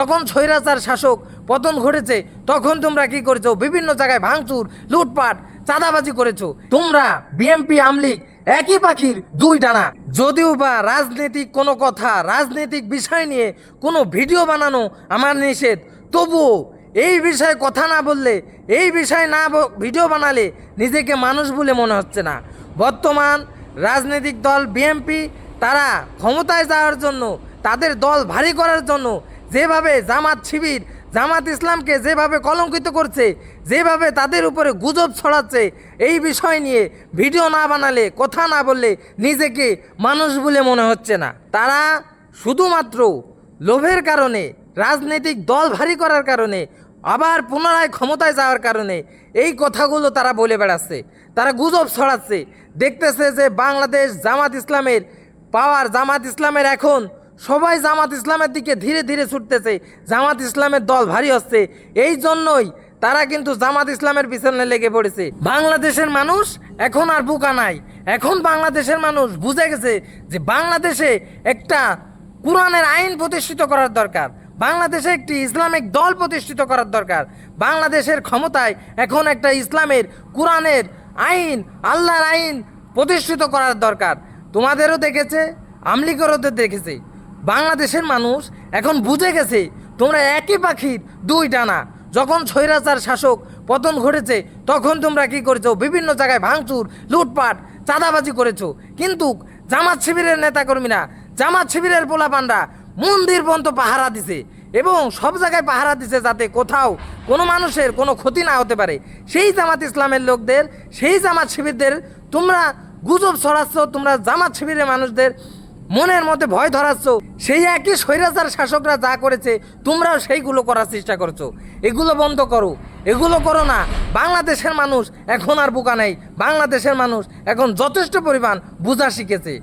যখন স্বৈরাচার শাসক পতন ঘটেছে, তখন তোমরা কি করেছ? বিভিন্ন জায়গায় ভাঙচুর, লুটপাট, চাঁদাবাজি করেছ। তোমরা বিএমপি আমলিগ একই পাখির দুই ডানা। যদিও বা রাজনৈতিক কোনো কথা, রাজনৈতিক বিষয় নিয়ে কোনো ভিডিও বানানো আমার নিষেধ, তবুও এই বিষয়ে কথা না বললে, এই বিষয়ে না ভিডিও বানালে নিজেকে মানুষ বলে মনে হচ্ছে না। বর্তমান রাজনৈতিক দল বিএমপি তারা ক্ষমতায় যাওয়ার জন্য, তাদের দল ভারী করার জন্য যেভাবে জামাত শিবির, জামাত ইসলামকে যেভাবে কলঙ্কিত করছে, যেভাবে তাদের উপরে গুজব ছড়াচ্ছে, এই বিষয় নিয়ে ভিডিও না বানালে, কথা না বললে নিজেকে মানুষ বলে মনে হচ্ছে না। তারা শুধুমাত্র লোভের কারণে, রাজনৈতিক দল ভারী করার কারণে, আবার পুনরায় ক্ষমতায় যাওয়ার কারণে এই কথাগুলো তারা বলে বেড়াচ্ছে। তারা গুজব ছড়াচ্ছে। দেখতেছে যে বাংলাদেশ জামাত ইসলামের পাওয়ার জামাত ইসলামের এখন সবাই জামাত ইসলামের দিকে ধীরে ধীরে ছুটতেছে, জামাত ইসলামের দল ভারী হচ্ছে। এই জন্যই তারা কিন্তু জামাত ইসলামের পিছনে লেগে পড়েছে। বাংলাদেশের মানুষ এখন আর বোকা নাই। এখন বাংলাদেশের মানুষ বুঝে গেছে যে বাংলাদেশে একটা কোরআনের আইন প্রতিষ্ঠিত করার দরকার। বাংলাদেশে একটি ইসলামিক দল প্রতিষ্ঠিত করার দরকার। বাংলাদেশের ক্ষমতায় এখন একটা ইসলামের কোরআনের আইন, আল্লাহর আইন প্রতিষ্ঠিত করার দরকার। তোমাদেরও দেখেছে আমলিগেরও দেখেছে। বাংলাদেশের মানুষ এখন বুঝে গেছে, তোমরা একই পাখির দুই ডানা। যখন স্বৈরাচার শাসক পতন ঘটেছে, তখন তোমরা কি করেছ? বিভিন্ন জায়গায় ভাঙচুর, লুটপাট, চাঁদাবাজি করেছ। কিন্তু জামাত শিবিরের নেতাকর্মীরা, জামাত শিবিরের পোলাপানরা মন্দির পর্যন্ত পাহারা দিছে এবং সব জায়গায় পাহারা দিছে যাতে কোথাও কোনো মানুষের কোনো ক্ষতি না হতে পারে। সেই জামাত ইসলামের লোকদের, সেই জামাত শিবিরদের তোমরা গুজব ছড়াচ্ছ, তোমরা জামাত শিবিরের মানুষদের মনের মধ্যে ভয় ধরাচ্ছ। সেই একই স্বৈরাচার শাসকরা যা করেছে, তোমরাও সেইগুলো করার চেষ্টা করছ। এগুলো বন্ধ করো। এগুলো করো না। বাংলাদেশের মানুষ এখন আর বোকা নেই। বাংলাদেশের মানুষ এখন যথেষ্ট পরিমাণ বোঝা শিখেছে।